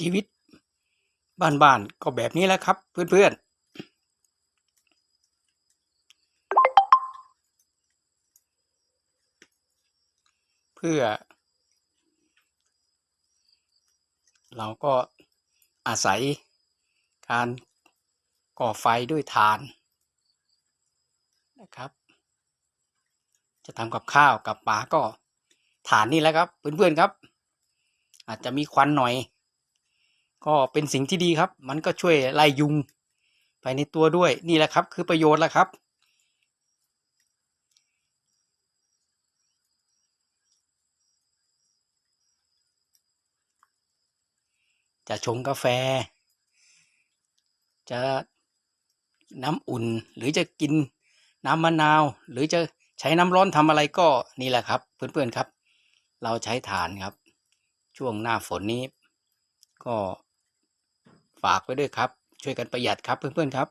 ชีวิตบ้านๆก็แบบนี้แหละครับ เพื่อนๆเพื่อ เราก็อาศัยการก่อไฟด้วยถ่านนะครับ จะทำกับข้าวกับปลาก็ถ่านนี่แหละครับเพื่อนๆครับ อาจจะมีควันหน่อย ก็เป็นสิ่งที่ดีครับ มันก็ช่วยไล่ยุงไปในตัวด้วยนี่แหละครับ คือประโยชน์แหละครับ จะชงกาแฟ จะน้ำอุ่นหรือจะกินน้ำมะนาว หรือจะใช้น้ำร้อนทำอะไรก็นี่แหละครับ เพื่อนๆครับ เราใช้ถ่านครับ ช่วงหน้าฝนนี้ ก็ ฝากไว้ด้วยครับ ช่วยกันประหยัดครับเพื่อนๆครับ